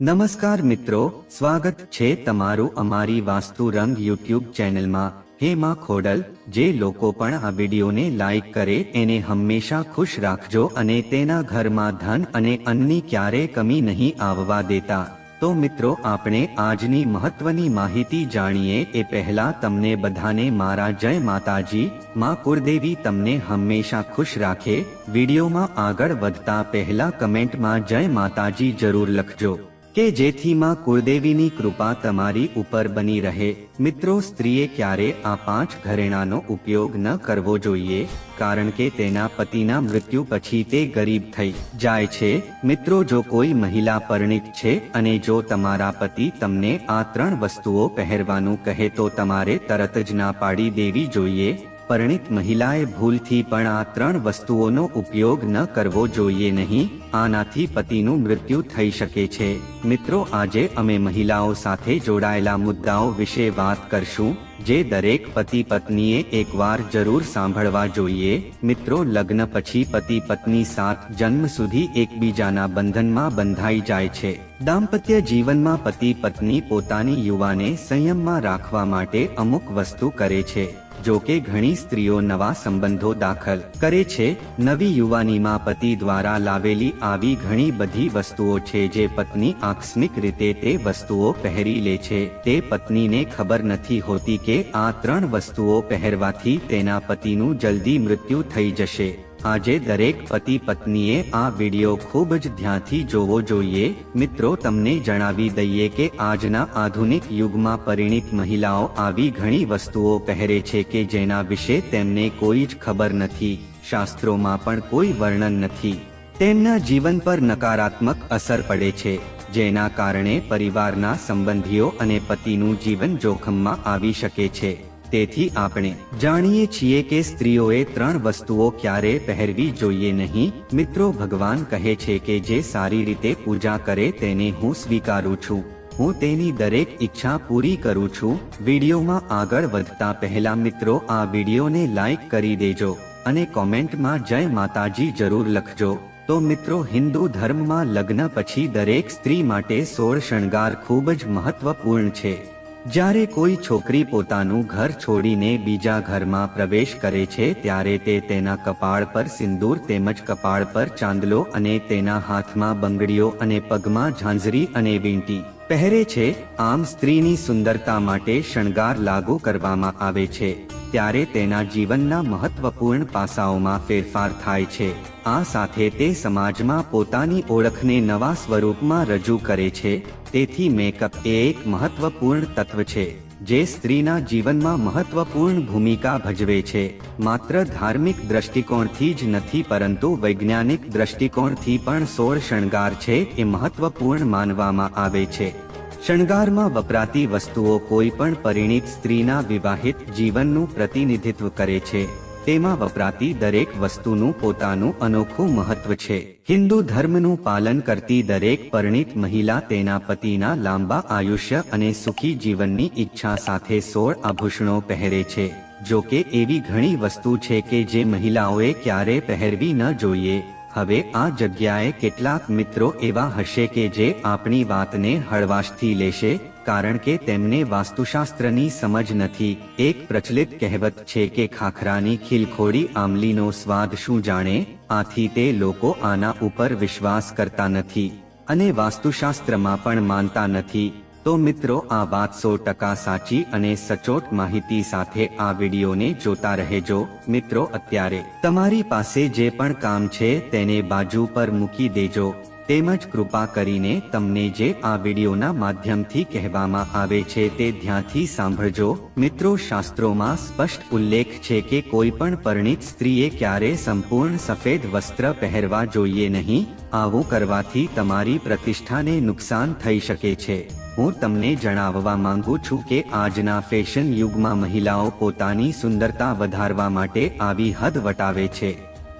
નમસ્કાર મિત્રો, સ્વાગત છે તમારું અમારી વાસ્તુ રંગ યુટ્યુબ ચેનલમાં. હે માં ખોડલ, જે લોકો પણ આ વિડીયોને લાઈક કરે, એને હંમેશા ખુશ રાખજો અને તેના ઘરમાં ધન અને અન્નની ક્યારે કમી નહીં આવવા દેતા. તો મિત્રો, આપણે આજની મહત્વની માહિતી જાણીએ. એ પહેલા તમને બધાને મારા જય માતાજી, માં કુરદેવી તમને હંમેશા ખુશ રાખે. વિડીયોમાં આગળ વધતા પહેલા કમેન્ટમાં જય માતાજી જરૂર લખજો. કે જેથી માં કુળદેવીની કૃપા તમારી ઉપર બની રહે. મિત્રો, સ્ત્રીએ ક્યારે આ પાંચ ઘરેણાનો ઉપયોગ ન કરવો જોઈએ? કારણ કે તેના પતિના મૃત્યુ પછી તે ગરીબ થઈ જાય છે. મિત્રો, જો કોઈ મહિલા પરિણીત છે અને જો તમારા પતિ તમને આ ત્રણ વસ્તુઓ પહેરવાનું કહે તો તમારે તરત જ ના પાડી દેવી જોઈએ. પરિણીત મહિલાએ ભૂલથી પણ આ ત્રણ વસ્તુઓનો ઉપયોગ ન કરવો જોઈએ નહીં, આનાથી પતિનું મૃત્યુ થઈ શકે છે. મિત્રો, આજે અમે મહિલાઓ સાથે જોડાયેલા મુદ્દાઓ વિશે વાત કરશું, જે દરેક પતિ પત્નીએ એકવાર જરૂર સાંભળવા જોઈએ. મિત્રો, લગ્ન પછી પતિ પત્ની સાત જન્મ સુધી એકબીજાના બંધનમાં બંધાઈ જાય છે. દાંપત્ય જીવનમાં પતિ પત્ની પોતાની યુવાને સંયમમાં રાખવા માટે અમુક વસ્તુ કરે છે. જો કે ઘણી સ્ત્રીઓ નવા સંબંધો દાખલ કરે છે. નવી યુવાનીમાં પતિ દ્વારા લાવેલી આવી ઘણી બધી વસ્તુઓ છે જે પત્ની આકસ્મિક રીતે તે વસ્તુઓ પહેરી લે છે. તે પત્નીને ખબર નથી હોતી કે આ ત્રણ વસ્તુઓ પહેરવાથી તેના પતિનું જલ્દી મૃત્યુ થઈ જશે. આજે દરેક પતિ પત્નીએ આ વિડિયો ખૂબ જ ધ્યાનથી જોવો જોઈએ. મિત્રો, તમને જણાવી દઈએ કે આજના આધુનિક યુગમાં પરિણીત મહિલાઓ આવી ઘણી વસ્તુઓ પહેરે છે કે જેના વિશે તેમને કોઈ જ ખબર નથી. શાસ્ત્રોમાં પણ કોઈ વર્ણન નથી. તેમના જીવન પર નકારાત્મક અસર પડે છે, જેના કારણે પરિવારના સંબંધીઓ અને પતિનું જીવન જોખમમાં આવી શકે છે. તેથી આપણે જાણીએ છીએ કે સ્ત્રીઓએ ત્રણ વસ્તુઓ ક્યારે પહેરવી જોઈએ નહીં. મિત્રો, ભગવાન કહે છે કે જે સારી રીતે પૂજા કરે તેને હું સ્વીકારું છું. હું તેની દરેક ઈચ્છા પૂરી કરું છું. વિડીયોમાં આગળ વધતા પહેલા મિત્રો, આ વિડીયોને લાઈક કરી દેજો અને કોમેન્ટમાં જય માતાજી જરૂર લખજો. તો મિત્રો, હિન્દુ ધર્મમાં લગ્ન પછી દરેક સ્ત્રી માટે સોળ શણગાર ખૂબ જ મહત્વપૂર્ણ છે. જ્યારે કોઈ છોકરી પોતાનું ઘર છોડીને બીજા ઘરમાં પ્રવેશ કરે છે, ત્યારે તે તેના કપાળ પર સિંદૂર તેમજ કપાળ પર ચાંદલો અને તેના હાથમાં બંગડીઓ અને પગમાં ઝાંઝરી અને વીંટી પહેરે છે. આમ સ્ત્રીની સુંદરતા માટે શણગાર લાગુ કરવામાં આવે છે. ત્યારે તેના જીવનના મહત્વપૂર્ણ પાસાઓમાં ફેરફાર થાય છે. આ સાથે તે સમાજમાં પોતાની ઓળખને નવા સ્વરૂપમાં રજૂ કરે છે. તેથી મેકઅપ એ એક મહત્વપૂર્ણ તત્વ છે, જે સ્ત્રીના જીવનમાં મહત્વપૂર્ણ ભૂમિકા ભજવે છે. માત્ર ધાર્મિક દ્રષ્ટિકોણથી જ નથી, પરંતુ વૈજ્ઞાનિક દ્રષ્ટિકોણથી પણ સોળ શણગાર છે, એ મહત્વપૂર્ણ માનવામાં આવે છે. શણગારમાં વપરાતી વસ્તુઓ કોઈ પણ પરિણીત સ્ત્રીના વિવાહિત જીવનનું પ્રતિનિધિત્વ કરે છે. તેમાં વપરાતી દરેક વસ્તુનું પોતાનું અનોખું મહત્વ છે. હિન્દુ ધર્મનું પાલન કરતી દરેક પરિણીત મહિલા તેના પતિના લાંબા આયુષ્ય અને સુખી જીવનની ઈચ્છા સાથે સોળ આભૂષણો પહેરે છે. જો કે એવી ઘણી વસ્તુ છે કે જે મહિલાઓએ ક્યારે પહેરવી ન જોઈએ. હવે આ જગ્યાએ કેટલાક મિત્રો એવા હશે કે જે આપણી વાતને હળવાશથી લેશે, કારણ કે તેમને વાસ્તુશાસ્ત્રની સમજ નથી. એક પ્રચલિત કહેવત છે કે ખાખરાની ખીલખોડી આમલીનો સ્વાદ શું જાણે? આથી તે લોકો આના ઉપર વિશ્વાસ કરતા નથી અને વાસ્તુશાસ્ત્રમાં પણ માનતા નથી. તો મિત્રો, આ વાત સો ટકા સાચી અને સચોટ માહિતી સાથે આ વિડીયોને જોતા રહેજો. મિત્રો, અત્યારે તમારી પાસે જે પણ કામ છે તેને બાજુ પર મૂકી દેજો. તેમજ કૃપા કરીને તમને જે આ વિડીયોના માધ્યમથી કહેવામાં આવે છે તે ધ્યાનથી સાંભળજો. મિત્રો, શાસ્ત્રોમાં સ્પષ્ટ ઉલ્લેખ છે કે કોઈ પણ પરિણીત સ્ત્રીએ ક્યારે સંપૂર્ણ સફેદ વસ્ત્ર પહેરવા જોઈએ નહીં. આવું કરવાથી તમારી પ્રતિષ્ઠાને નુકસાન થઈ શકે છે. હું તમને જણાવવા માંગુ છું કે આજના ફેશન યુગમાં મહિલાઓ પોતાની સુંદરતા વધારવા માટે આવી હદ વટાવે છે.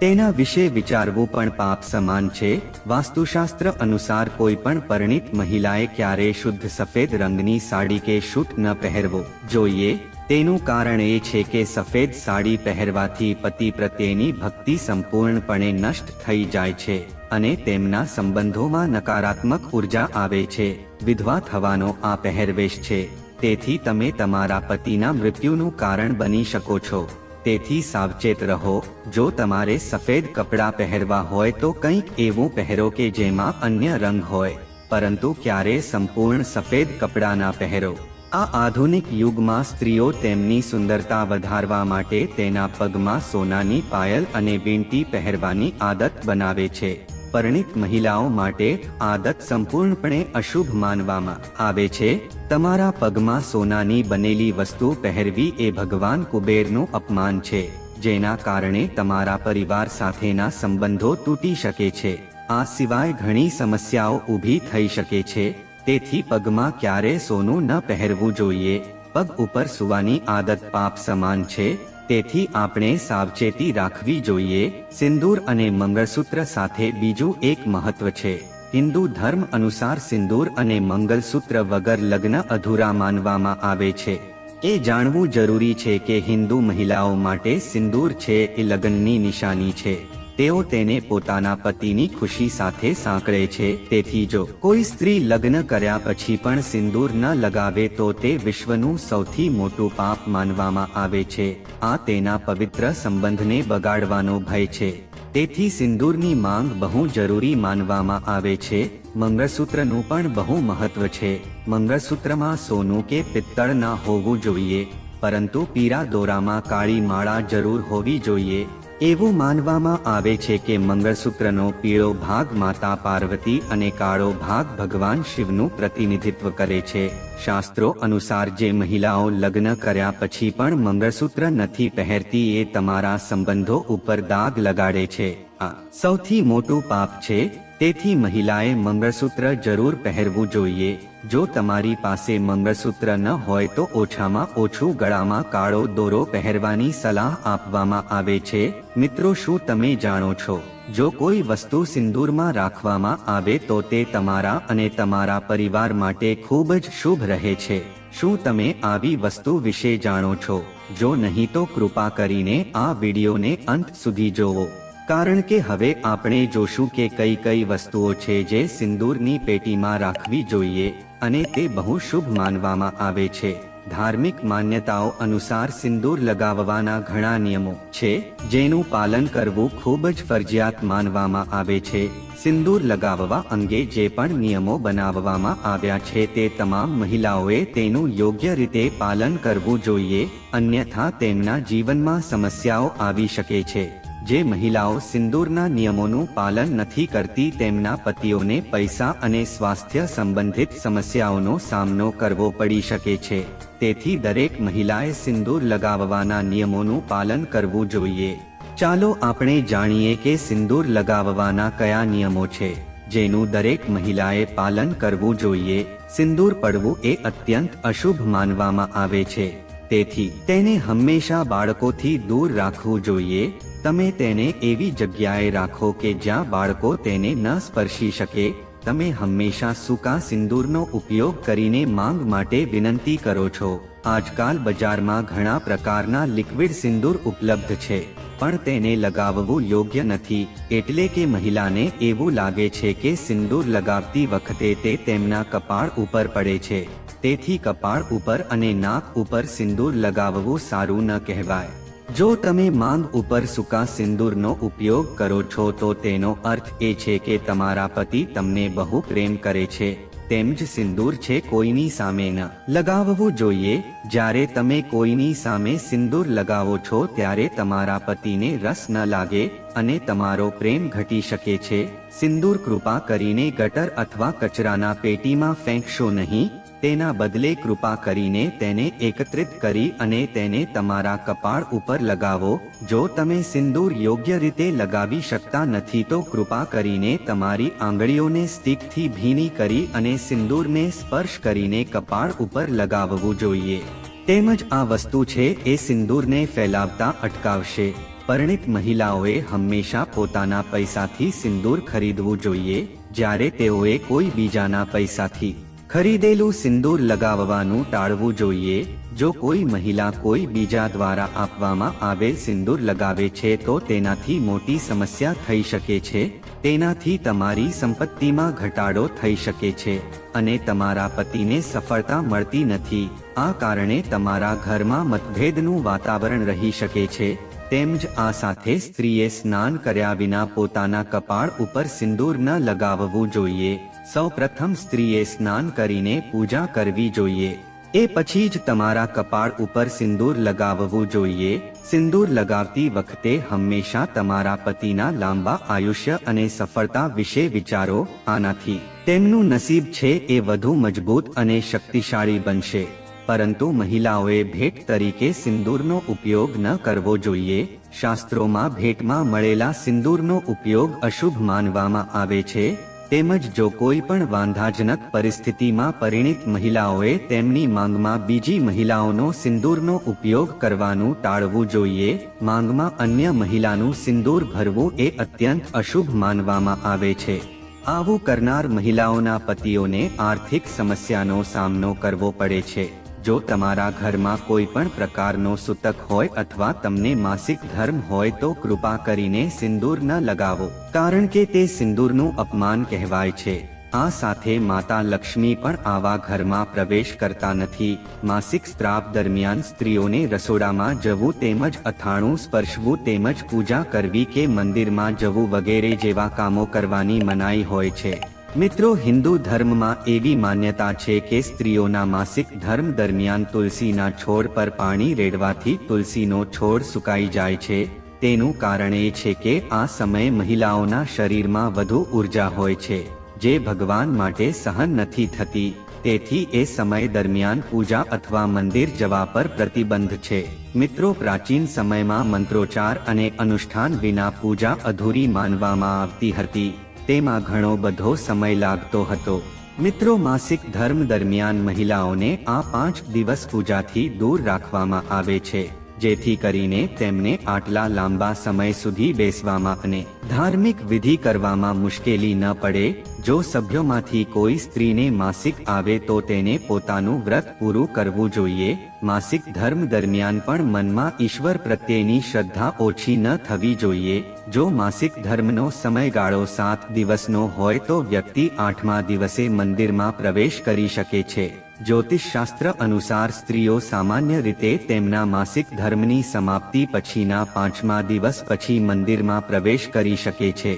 તેના વિશે વિચારવું પણ પાપ સમાન છે. વાસ્તુશાસ્ત્ર અનુસાર કોઈ પણ પરિણિત મહિલાએ ક્યારે શુદ્ધ સફેદ રંગની સાડી કે શૂટ ન પહેરવો જોઈએ. તેનું કારણ એ છે કે સફેદ સાડી પહેરવાથી પતિ પ્રત્યેની ભક્તિ સંપૂર્ણપણે નષ્ટ થઈ જાય છે અને તેમના સંબંધોમાં નકારાત્મક ઊર્જા આવે છે. વિધવા થવાનો આ પહેરવેશ છે. તેથી તમે તમારા પતિના મૃત્યુનું કારણ બની શકો છો. તેથી સાવચેત રહો. જો તમારે સફેદ કપડાં પહેરવા હોય તો કંઈક એવું પહેરો કે જેમાં અન્ય રંગ હોય. પરંતુ ક્યારે સંપૂર્ણ સફેદ કપડાં ના પહેરો. આ આધુનિક યુગમાં સ્ત્રીઓ તેમની સુંદરતા વધારવા માટે તેના પગમાં સોનાની પાયલ અને વીંટી પહેરવાની આદત બનાવે છે. પરિણિત મહિલાઓ માટે આદત સંપૂર્ણપણે અશુભ માનવામાં આવે છે. તમારા પગમાં સોનાની બનેલી વસ્તુ પહેરવી એ ભગવાન કુબેરનું અપમાન છે, જેના કારણે તમારા પરિવાર સાથેના સંબંધો તૂટી શકે છે. આ સિવાય ઘણી સમસ્યાઓ ઊભી થઈ શકે છે, તેથી પગમાં ક્યારે સોનું ન પહેરવું જોઈએ. પગ ઉપર સુવાની આદત પાપ સમાન છે તેથી આપણે સાવચેતી રાખવી જોઈએ. સિંદૂર અને મંગળસૂત્ર સાથે બીજું એક મહત્વ છે. હિન્દુ ધર્મ અનુસાર સિંદૂર અને મંગલસૂત્ર વગર લગ્ન અધૂરા માનવામાં આવે છે. એ જાણવું જરૂરી છે કે હિન્દુ મહિલાઓ માટે સિંદૂર છે એ લગ્નની નિશાની છે. તેઓ તેને પોતાના પતિની ખુશી સાથે સાંકળે છે. તેથી જો કોઈ સ્ત્રી લગ્ન કર્યા પછી પણ સિંદૂર ન લગાવે તો તે વિશ્વનું સૌથી મોટું પાપ માનવામાં આવે છે. આ તેના પવિત્ર સંબંધને બગાડવાનો ભય છે. તેથી સિંદૂરની માંગ બહુ જરૂરી માનવામાં આવે છે. મંગળસૂત્રનું પણ બહુ મહત્વ છે. મંગળસૂત્રમાં સોનું કે પિત્તળ ના હોવું જોઈએ, પરંતુ પીરા દોરામાં કાળી માળા જરૂર હોવી જોઈએ. એવું માનવામાં આવે છે કે મંગળસૂત્રનો પીળો ભાગ માતા પાર્વતી અને કાળો ભાગ ભગવાન શિવનું પ્રતિનિધિત્વ કરે છે. શાસ્ત્રો અનુસાર જે મહિલાઓ લગ્ન કર્યા પછી પણ મંગળસૂત્ર નથી પહેરતી એ તમારા સંબંધો ઉપર દાગ લગાડે છે. આ સૌથી મોટું પાપ છે, તેથી મહિલાએ મંગળસૂત્ર જરૂર પહેરવું જોઈએ. જો તમારી પાસે મંગળસૂત્ર ન હોય તો ઓછામાં ઓછું ગળામાં કાળો દોરો પહેરવાની સલાહ આપવામાં આવે છે. મિત્રો શું તમે જાણો છો? જો કોઈ વસ્તુ સિંદૂરમાં રાખવામાં આવે તો તે તમારા અને તમારા પરિવાર માટે ખૂબ જ શુભ રહે છે. શું તમે આવી વસ્તુ વિશે જાણો છો? જો નહીં તો કૃપા કરીને આ વિડીયોને અંત સુધી જોવો. કારણ કે હવે આપણે જોશું કે કઈ કઈ વસ્તુઓ છે જે સિંદૂરની પેટીમાં રાખવી જોઈએ. અને તે બહુ શુભ માનવામાં આવે છે. ધાર્મિક માન્યતાઓ અનુસાર સિંદૂર લગાવવાના ઘણા નિયમો છે, જેનું પાલન કરવું ખૂબ જ ફરજિયાત માનવામાં આવે છે. સિંદૂર લગાવવા અંગે જે પણ નિયમો બનાવવામાં આવ્યા છે તે તમામ મહિલાઓએ તેનું યોગ્ય રીતે પાલન કરવું જોઈએ, અન્યથા તેમના જીવનમાં સમસ્યાઓ આવી શકે છે. જે મહિલાઓ સિંદૂરના નિયમોનું પાલન નથી કરતી તેમના પતિઓને પૈસા અને સ્વાસ્થ્ય સંબંધિત સમસ્યાઓનો સામનો કરવો પડી શકે છે. તેથી દરેક મહિલાએ સિંદૂર લગાવવાના નિયમોનું પાલન કરવું જોઈએ. ચાલો આપણે જાણીએ કે સિંદૂર લગાવવાના કયા નિયમો છે. જેનું દરેક મહિલાએ પાલન કરવું જોઈએ. સિંદૂર પડવું એ અત્યંત અશુભ માનવામાં આવે છે. તેથી તેને હંમેશા બાળકોથી દૂર રાખવું જોઈએ. તમે તેને એવી જગ્યાએ રાખો કે જ્યાં બાળકો તેને ન સ્પર્શી શકે. તમે હંમેશા સૂકા સિંદૂરનો ઉપયોગ કરીને માંગ માટે વિનંતી કરો છો. આજકાલ બજારમાં ઘણા પ્રકારના લિક્વિડ સિંદૂર ઉપલબ્ધ છે, પણ તેને લગાવવું યોગ્ય નથી. એટલે કે મહિલાને એવું લાગે છે કે સિંદૂર લગાવતી વખતે તે તેમના કપાળ ઉપર પડે છે. તેથી કપાળ ઉપર અને નાક ઉપર સિંદૂર લગાવવું સારું ન કહેવાય. જો તમે માંગ ઉપર સૂકા સિંદૂરનો ઉપયોગ કરો છો તો તેનો અર્થ એ છે કે તમારા પતિ તમને બહુ પ્રેમ કરે છે. તેમ જ સિંદૂર છે કોઈની સામે ન લગાવવું જોઈએ. જ્યારે તમે કોઈની સામે સિંદૂર લગાવો છો ત્યારે તમારા પતિને રસ ન લાગે અને તમારો પ્રેમ ઘટી શકે છે. સિંદૂર કૃપા કરીને ગટર અથવા કચરાના પેટીમાં ફેંકશો નહીં. તેના બદલે કૃપા કરીને તેને એકત્રિત કરી અને તેને તમારા કપાળ ઉપર લગાવો. જો તમે સિંદૂર યોગ્ય રીતે લગાવી શકતા નથી તો કૃપા કરીને તમારી આંગળીઓને સ્ટીકથી ભીની કરી અને સિંદૂરને સ્પર્શ કરીને કપાળ ઉપર લગાવવું જોઈએ. તેમજ આ વસ્તુ છે, એ સિંદૂરને ફેલાવતા અટકાવશે. પરિણિત મહિલાઓએ હંમેશા પોતાના પૈસાથી સિંદૂર ખરીદવું જોઈએ, જ્યારે તેઓએ કોઈ બીજાના પૈસાથી. ખરીદેલું સિંદૂર લગાવવાનું ટાળવું જોઈએ. જો કોઈ મહિલા કોઈ બીજા દ્વારા આપવામાં આવેલ સિંદૂર લગાવે છે તો તેનાથી મોટી સમસ્યા થઈ શકે છે. તેનાથી તમારી સંપત્તિમાં ઘટાડો થઈ શકે છે અને તમારા પતિને સફળતા મળતી નથી. આ કારણે તમારા ઘરમાં મતભેદનું વાતાવરણ રહી શકે છે. તેમજ આ સાથે સ્ત્રીએ સ્નાન કર્યા વિના પોતાના કપાળ ઉપર સિંદૂર ન લગાવવું જોઈએ. સૌ પ્રથમ સ્ત્રીએ સ્નાન કરીને પૂજા કરવી જોઈએ. એ પછી જ તમારા કપાળ ઉપર સિંદૂર લગાવવું જોઈએ. સિંદૂર લગાવતી વખતે હંમેશા તમારા પતિના લાંબા આયુષ્ય અને સફળતા વિશે વિચારો. આનાથી તેમનું નસીબ છે એ વધુ મજબૂત અને શક્તિશાળી બનશે. પરંતુ મહિલાઓએ ભેટ તરીકે સિંદૂરનો ઉપયોગ ન કરવો જોઈએ. શાસ્ત્રોમાં ભેટમાં મળેલા સિંદૂરનો ઉપયોગ અશુભ માનવામાં આવે છે. તેમજ જો કોઈ પણ વાંધાજનક પરિસ્થિતિમાં પરિણિત મહિલાઓએ તેમની માંગમાં બીજી મહિલાઓનો સિંદૂરનો ઉપયોગ કરવાનું ટાળવું જોઈએ, માંગમાં અન્ય મહિલાનું સિંદૂર ભરવું એ અત્યંત અશુભ માનવામાં આવે છે. આવું કરનાર મહિલાઓના પતિઓને આર્થિક સમસ્યાનો સામનો કરવો પડે છે. જો તમારા ઘરમાં કોઈ પણ પ્રકારનો સૂતક હોય અથવા તમને માસિક ધર્મ હોય તો કૃપા કરીને સિંદૂર ન લગાવો. કારણ કે તે સિંદૂરનું અપમાન કહેવાય છે. આ સાથે માતા લક્ષ્મી પણ આવા ઘરમાં પ્રવેશ કરતા નથી. માસિક સ્ત્રાવ દરમિયાન સ્ત્રીઓને રસોડામાં જવું તેમજ અથાણું સ્પર્શવું તેમજ પૂજા કરવી કે મંદિરમાં જવું વગેરે જેવા કામો કરવાની મનાઈ હોય છે. મિત્રો, હિન્દુ ધર્મમાં એવી માન્યતા છે કે સ્ત્રીઓના માસિક ધર્મ દરમિયાન તુલસીના છોડ પર પાણી રેડવાથી તુલસીનો છોડ સુકાઈ જાય છે. તેનું કારણ એ છે કે આ સમયે મહિલાઓના શરીરમાં વધુ ઊર્જા હોય છે, જે ભગવાન માટે સહન નથી થતી. તેથી એ સમય દરમિયાન પૂજા અથવા મંદિર જવા પર પ્રતિબંધ છે. મિત્રો, પ્રાચીન સમયમાં મંત્રોચ્ચાર અને અનુષ્ઠાન વિના પૂજા અધૂરી માનવામાં આવતી હતી. તેમાં ઘણો બધો સમય લાગતો હતો. મિત્રો, માસિક ધર્મ દરમિયાન મહિલાઓને આ પાંચ દિવસ પૂજાથી દૂર રાખવામાં આવે છે. જેથી કરીને તેમને આટલા લાંબા સમય સુધી બેસવામાં અને ધાર્મિક વિધિ કરવામાં મુશ્કેલી ન પડે, જો સભ્યોમાંથી કોઈ સ્ત્રીને માસિક આવે તો તેને પોતાનું વ્રત પૂરું કરવું જોઈએ. માસિક ધર્મ દરમિયાન પણ મનમાં ઈશ્વર પ્રત્યેની શ્રદ્ધા ઓછી ન થવી જોઈએ. જો માસિક ધર્મનો સમયગાળો સાત દિવસનો હોય તો વ્યક્તિ આઠમા દિવસે મંદિરમાં પ્રવેશ કરી શકે છે. જ્યોતિષ શાસ્ત્ર અનુસાર સ્ત્રીઓ સામાન્ય રીતે તેમના માસિક ધર્મની સમાપ્તિ પછીના પાંચમા દિવસ પછી મંદિરમાં પ્રવેશ કરી શકે છે.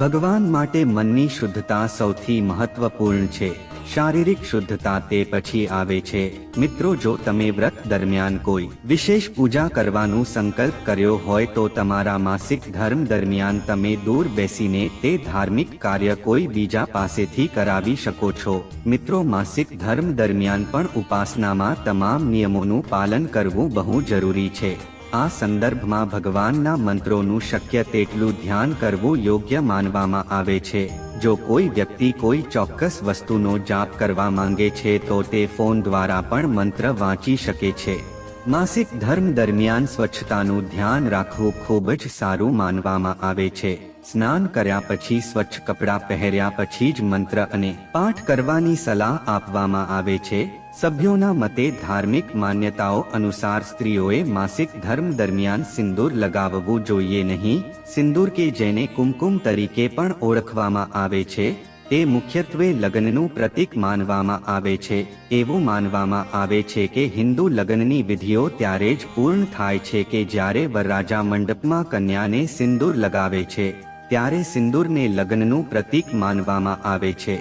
ભગવાન માટે મનની શુદ્ધતા સૌથી મહત્વપૂર્ણ છે. શારીરિક શુદ્ધતા તે પછી આવે છે. મિત્રો, જો તમે વ્રત દરમિયાન કોઈ વિશેષ પૂજા કરવાનું સંકલ્પ કર્યો હોય તો તમારા માસિક ધર્મ દરમિયાન તમે દૂર બેસીને તે ધાર્મિક કાર્ય કોઈ બીજા પાસેથી કરાવી શકો છો. મિત્રો, માસિક ધર્મ દરમિયાન પણ ઉપાસનામાં તમામ નિયમોનું પાલન કરવું બહુ જરૂરી છે. આ સંદર્ભમાં ભગવાનના મંત્રોનું શક્ય તેટલું ધ્યાન કરવું યોગ્ય માનવામાં આવે છે. જો કોઈ વ્યક્તિ કોઈ ચોક્કસ વસ્તુનો જાપ કરવા માંગે છે, તો તે ફોન દ્વારા પણ મંત્ર વાંચી શકે છે. માસિક ધર્મ દરમિયાન સ્વચ્છતાનું ધ્યાન રાખવું ખૂબ જ સારું માનવામાં આવે છે. સ્નાન કર્યા પછી સ્વચ્છ કપડાં પહેર્યા પછી જ મંત્ર અને પાઠ કરવાની સલાહ આપવામાં આવે છે. સભ્યોના મતે ધાર્મિક માન્યતાઓ અનુસાર સ્ત્રીઓએ માસિક ધર્મ દરમિયાન સિંદૂર લગાવવું જોઈએ નહીં. સિંદૂર કે જેને કુમકુમ તરીકે પણ ઓળખવામાં આવે છે, તે મુખ્યત્વે લગ્નનું પ્રતીક માનવામાં આવે છે. એવું માનવામાં આવે છે કે હિન્દુ લગ્નની વિધિઓ ત્યારે જ પૂર્ણ થાય છે કે જ્યારે વરરાજા મંડપમાં કન્યાને સિંદૂર લગાવે છે, ત્યારે સિંદૂરને લગ્નનું પ્રતીક માનવામાં આવે છે.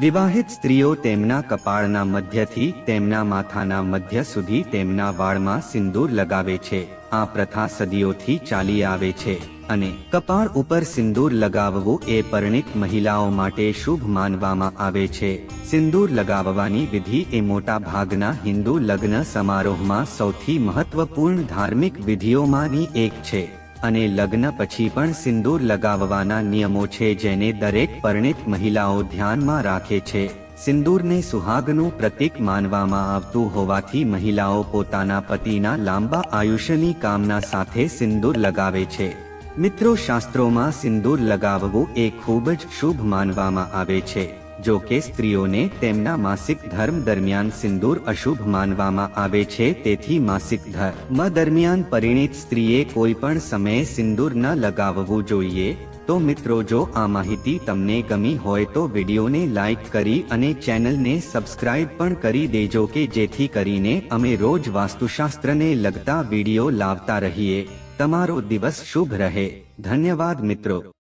વિવાહિત સ્ત્રીઓ તેમના કપાળના મધ્યથી તેમના માથાના મધ્ય સુધી તેમના વાળમાં સિંદૂર લગાવે છે. આ પ્રથા સદીઓથી ચાલી આવે છે અને કપાળ ઉપર સિંદૂર લગાવવું એ પરિણિત મહિલાઓ માટે શુભ માનવામાં આવે છે. સિંદૂર લગાવવાની વિધિ એ મોટા ભાગના હિન્દુ લગ્ન સમારોહમાં સૌથી મહત્વપૂર્ણ ધાર્મિક વિધિઓમાંની એક છે. અને લગ્ન પછી પણ સિંદૂર લગાવવાના નિયમો છે જેને દરેક પરિણિત મહિલાઓ ધ્યાનમાં રાખે છે. સિંદૂરને સુહાગનું પ્રતીક માનવામાં આવતું હોવાથી મહિલાઓ પોતાના પતિના લાંબા આયુષ્યની કામના સાથે સિંદૂર લગાવે છે. મિત્રો, શાસ્ત્રોમાં સિંદૂર લગાવવું એ ખૂબ જ શુભ માનવામાં આવે છે. જો કે સ્ત્રીઓને તેમના માસિક ધર્મ દરમિયાન સિંદૂર અશુભ માનવામાં આવે છે, તેથી માસિક ધર્મ દરમિયાન પરિણીત સ્ત્રીએ કોઈ પણ સમયે સિંદૂર ન લગાવવું જોઈએ. તો મિત્રો, જો આ માહિતી તમને ગમી હોય તો વિડીયોને લાઇક કરી અને ચેનલને સબસ્ક્રાઇબ પણ કરી દેજો કે જેથી કરીને અમે રોજ વાસ્તુશાસ્ત્રને લગતા વીડિયો લાવતા રહીએ. તમારો દિવસ શુભ રહે. ધન્યવાદ મિત્રો.